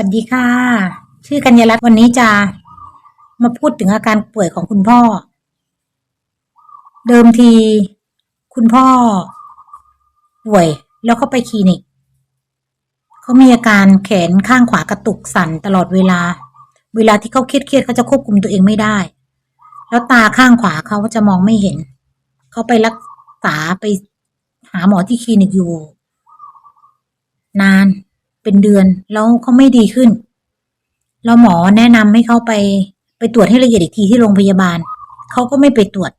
วัสดีค่ะ ชื่อกัญญารัตน์วันนี้จะมาพูดถึงอาการป่วยของคุณพ่อ เดิมที คุณพ่อ ป่วยแล้วเขาไปคลินิกเขามีอาการแขนข้างขวากระตุกสั่นตลอดเวลา เวลาที่เขาเครียดๆเขาจะควบคุมตัวเองไม่ได้ แล้วตาข้างขวาเขาจะมองไม่เห็น เขาไปรักษาไปหาหมอที่คลินิกอยู่ นาน เป็นเดือน แล้วเขาไม่ดีขึ้น แล้วหมอแนะนำให้เขาไปไปตรวจให้ละเอียดอีกทีที่โรงพยาบาล เขาก็ไม่ไปตรวจ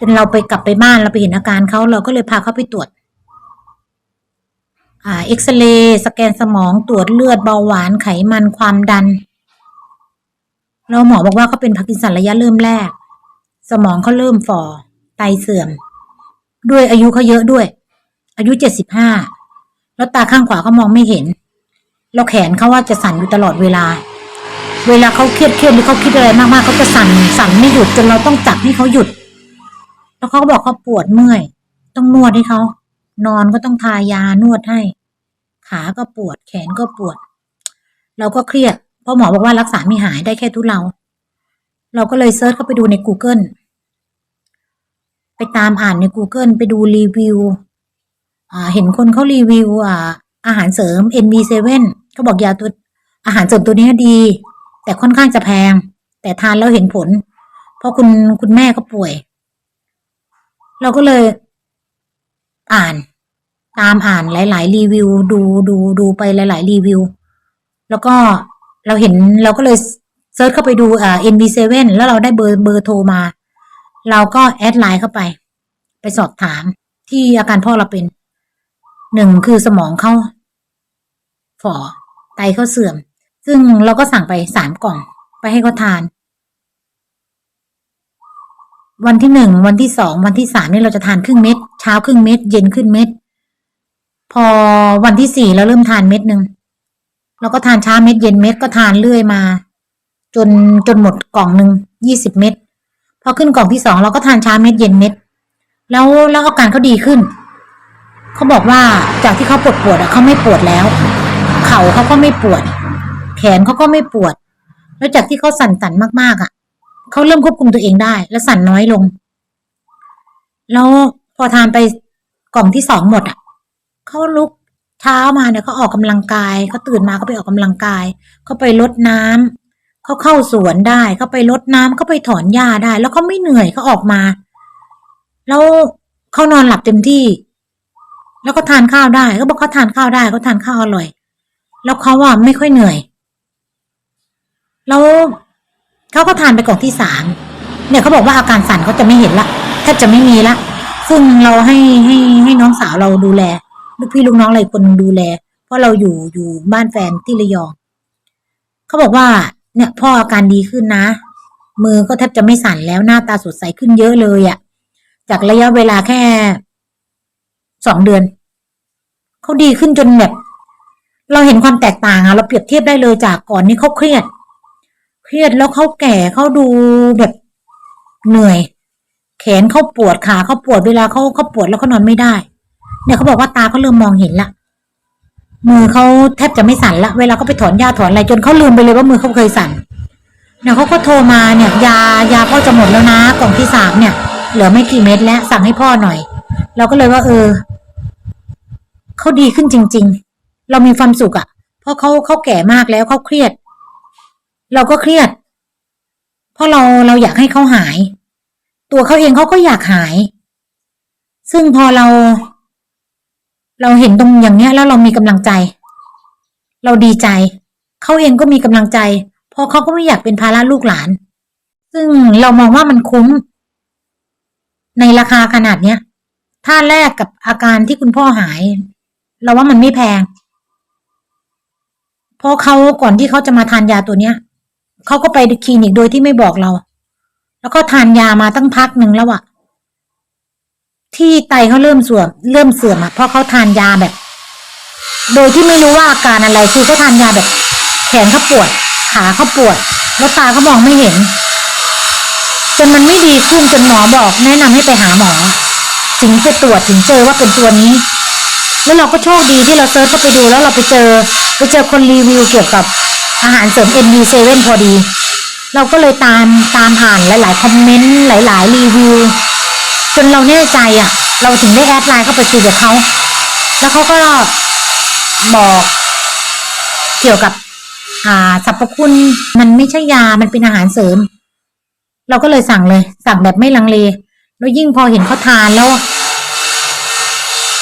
จนเราไปกลับไปบ้านเราไปเห็นอาการเขาเราก็เลยพาเขาไปตรวจ อ่า เอ็กซเรย์สแกนสมองตรวจเลือดเบาหวานไขมันความดันแล้วหมอบอกว่าเขาเป็นพาร์กินสันระยะเริ่มแรก สมองเขาเริ่มฝ่อ ไตเสื่อม ด้วยอายุเขาเยอะด้วย อายุเจ็ดสิบห้า แล้วตาข้างขวาเขามองไม่เห็น แล้วแขนเขาว่าจะสั่นอยู่ตลอดเวลา เวลาเขาเครียดเครียดหรือเขาคิดอะไรมากๆเขาจะสั่นสั่นไม่หยุดจนเราต้องจับให้เขาหยุด แล้วเขาก็บอกเขาปวดเมื่อย ต้องนวดให้เขานอนก็ต้องทายานวดให้ ขาก็ปวด แขนก็ปวด เราก็เครียดเพราะหมอบอกว่ารักษาไม่หายได้แค่ทุเลาเราก็เลยเซิร์ชเข้าไปดูใน Google ไปตามอ่านใน Google ไปดูรีวิว เห็นคนเขารีวิวอาอาหารเสริม NV7 เขาบอกยาตัวอาหารเสริมตัวนี้ดี แต่ค่อนข้างจะแพง แต่ทานแล้วเห็นผล เพราะคุณคุณแม่ก็ป่วย เราก็เลย อ่านตามอ่านหลาย ๆ รีวิว ดูดูดูไปหลาย ๆ รีวิว แล้วก็เราเห็นเราก็เลยเซิร์ชเข้าไปดูอ่า NV7 แล้วเราได้เบอร์เบอร์โทรมา เราก็แอดไลน์เข้าไป ไปสอบถามที่อาการพ่อเราเป็น หนึ่งคือสมองเขาฝ่อไตเขาเสื่อม ซึ่งเราก็สั่งไปสามกล่อง ไปให้เขาทาน วันที่หนึ่งวันที่สองวันที่สามนี่เราจะทานครึ่งเม็ดเช้าครึ่งเม็ดเย็นครึ่งเม็ด พอวันที่สี่เราเริ่มทานเม็ดหนึ่งเราก็ทานเช้าเม็ดเย็นเม็ดก็ทานเรื่อยมา จนจนหมดกล่องหนึ่งยี่สิบเม็ดพอขึ้นกล่องที่สองเราก็ทานเช้าเม็ดเย็นเม็ดแล้วแล้วอาการเขาดีขึ้น เขาบอกว่าจากที่เขาปวดปวดอะเขาไม่ปวดแล้ว เข่าเขาก็ไม่ปวด แขนเขาก็ไม่ปวด แล้วจากที่เขาสั่นสั่นมากๆอะเขาเริ่มควบคุมตัวเองได้ แล้วสั่นน้อยลง แล้วพอทานไปกล่องที่สองหมดอะเขาลุกเช้ามาเนี่ยเขาออกกำลังกายเขาตื่นมาเขาไปออกกำลังกายเขาไปรดน้ำเขาเข้าสวนได้เขาไปรดน้ำเขาไปถอนหญ้าได้ แล้วเขาไม่เหนื่อยเขาออกมา แล้วเขานอนหลับเต็มที่ แล้วก็ทานข้าวได้เขาบอกเขาทานข้าวได้เขาทานข้าวอร่อย แล้วเขาว่าไม่ค่อยเหนื่อย แล้วเขาก็ทานไปกล่องที่สามเนี่ยเขาบอกว่าอาการสั่นเขาจะไม่เห็นละแทบจะไม่มีละซึ่งเราให้ให้ให้น้องสาวเราดูแล ลูกพี่ลูกน้องอะไรคนดูแล เพราะเราอยู่อยู่บ้านแฟนที่ระยองเขาบอกว่า เนี่ยพ่ออาการดีขึ้นนะ มือก็แทบจะไม่สั่นแล้วหน้าตาสดใสขึ้นเยอะเลยอะ่ะจากระยะเวลาแค่ สองเดือน เขาดีขึ้นจนแบบเราเห็นความแตกต่างอะเราเปรียบเทียบได้เลยจากก่อนนี้เขาเครียด เครียดแล้วเขาแก่เขาดูแบบเหนื่อย แขนเขาปวดขาเขาปวดเวลาเขาเขาปวดแล้วเขานอนไม่ได้ เนี่ยเขาบอกว่าตาเขาเริ่มมองเห็นละมือเขาแทบจะไม่สั่นละ เวลาเขาไปถอนหญ้าถอนอะไรจนเขาลืมไปเลยว่ามือเขาเคยสั่นเนี่ยเขาก็โทรมาเนี่ย ยายาพ่อจะหมดแล้วนะกล่องที่สามเนี่ย เหลือไม่กี่เม็ดแล้วสั่งให้พ่อหน่อย เราก็เลยว่าเออ เขาดีขึ้นจริง ๆ เรามีความสุขอะ่ะ เพราะเขาเขาแก่มากแล้วเขาเครียด เราก็เครียด เพราะเราเราอยากให้เขาหาย ตัวเขาเองเขาก็อยากหาย ซึ่งพอเรา เราเห็นตรงอย่างเนี้ย แล้วเรามีกำลังใจ เราดีใจ เขาเองก็มีกำลังใจ เพราะเขาก็ไม่อยากเป็นภาระลูกหลาน ซึ่งเรามองว่ามันคุ้ม ในราคาขนาดเนี้ยถ้าแลกกับอาการที่คุณพ่อหาย เราว่ามันไม่แพง เพราะเขาก่อนที่เขาจะมาทานยาตัวเนี้ยเขาก็ไปคลินิกโดยที่ไม่บอกเรา แล้วก็ทานยามาตั้งพักหนึ่งแล้วอะที่ไตเขาเริ่มเสื่อมเริ่มเสื่อมอะเพราะเขาทานยาแบบ โดยที่ไม่รู้ว่าอาการอะไรคือเขาทานยาแบบ แขนเขาปวด ขาเขาปวด แล้วตาเขามองไม่เห็นจนมันไม่ดีขึ้นจนหมอบอกแนะนำให้ไปหาหมอ ถึงจะตรวจถึงเจอว่าเป็นตัวนี้ แล้วเราก็โชคดีที่เราเซิร์ชเข้าไปดูแล้วเราไปเจอไปเจอคนรีวิวเกี่ยวกับอาหารเสริม NV7 พอดี เราก็เลยตามตามอ่านหลาย ๆ คอมเมนต์หลาย ๆ รีวิว จนเราแน่ใจอะ เราถึงได้แอดไลน์เข้าไปคุยกับเขาแล้วเขาก็บอกเกี่ยวกับ อ่าสรรพคุณมันไม่ใช่ยามันเป็นอาหารเสริม เราก็เลยสั่งเลย สั่งแบบไม่ลังเล แล้วยิ่งพอเห็นเขาทานแล้ว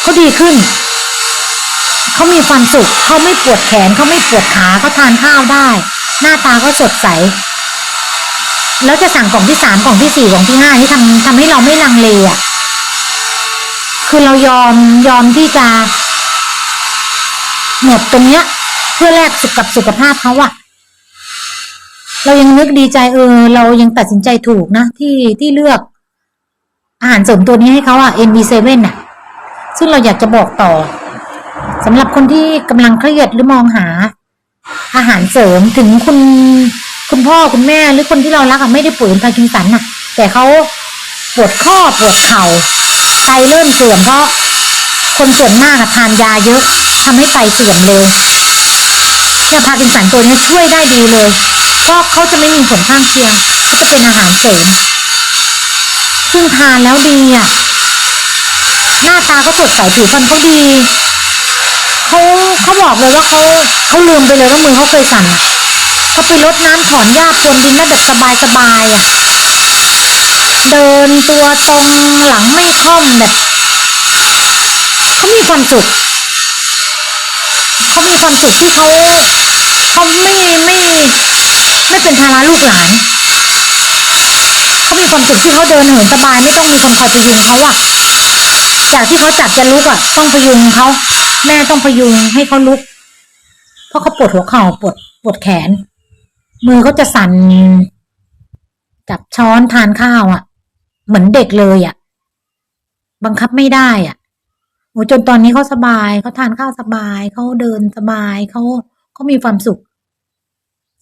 เขาดีขึ้น เขามีความสุขเขาไม่ปวดแขนเขาไม่ปวดขาเขาทานข้าวได้ หน้าตาก็สดใส แล้วจะสั่งกล่องที่สามกล่องที่สี่กล่องที่ห้านี่ทำทำให้เราไม่ลังเลอะคือเรายอมยอมที่จะหมดตรงเนี้ย เพื่อแลกสุขกับสุขภาพเขาอะเรายังนึกดีใจเออ เรายังตัดสินใจถูกนะที่ที่เลือก อาหารเสริมตัวนี้ให้เขาอะ NB7 น่ะ ซึ่งเราอยากจะบอกต่อ สำหรับคนที่กำลังเครียดหรือมองหา อาหารเสริมถึงคุณคุณพ่อคุณแม่หรือคนที่เรารักอะไม่ได้ป่วยเป็นพาร์กินสันน่ะ แต่เขาปวดข้อปวดเข่าไตเริ่มเสื่อมเพราะคนส่วนมากอะทานยาเยอะทำให้ไตเสื่อมเร็วยพาร์กินสันตัวนี้ช่วยได้ดีเลยก็เขาจะไม่มีผลข้างเคียงก็จะเป็นอาหารเสริมซึ่งทานแล้วดีอะหน้าตาก็สดใสผิวพรรณเขาดี เขาเขาบอกเลยว่าเขาเขาลืมไปเลยว่ามือเขาเคยสั่นเขาไปรดน้ำถอนหญ้าพรวนดินได้แบบสบายสบายๆอะ เดินตัวตรงหลังไม่ค่อมแบบเขามีความสุขเขามีความสุขที่เขาเขาไม่ไม่ไม่เป็นภาระลูกหลานเขามีความสุขที่เขาเดินเหินสบาย ไม่ต้องมีคนคอยพยุงเขาอะจากที่เขาจับจะลุกอะต้องพยุงเขา แม่ต้องพยุงให้เขาลุก เพราะเขาปวดหัวเข่าปวดปวดแขน มือเขาจะสั่นจับช้อนทานข้าวอะเหมือนเด็กเลยอะบังคับไม่ได้อะโอ้จนตอนนี้เขาสบายเขาทานข้าวสบายเขาเดินสบายเขาเขามีความสุข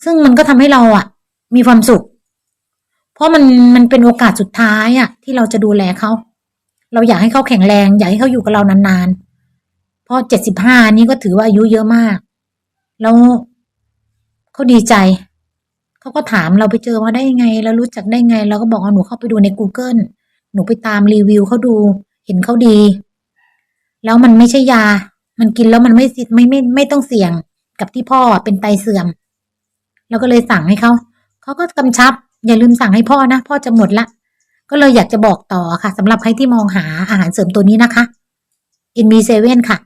ซึ่งมันก็ทำให้เราอะมีความสุข เพราะมันมันเป็นโอกาสสุดท้ายอะ ที่เราจะดูแลเขาเราอยากให้เขาแข็งแรง อยากให้เขาอยู่กับเรานานๆ เพราะเจ็ดสิบห้านี้ก็ถือว่าอายุเยอะมาก แล้วเขาดีใจ เขาก็ถามเราไปเจอมาได้ยังไง แล้วรู้จักได้ไง เราก็บอกว่าหนูเข้าไปดูใน Google หนูไปตามรีวิวเขาดู เห็นเขาดี แล้วมันไม่ใช่ยา มันกินแล้วมันไม่สิไม่ไม่ไม่ต้องเสี่ยงกับที่พ่อเป็นไตเสื่อมเราก็เลยสั่งให้เขา เขาก็กำชับ อย่าลืมสั่งให้พ่อนะ พ่อจะหมดละ ก็เลยอยากจะบอกต่อค่ะสำหรับใครที่มองหาอาหารเสริมตัวนี้นะคะ i n m 7ค่ะ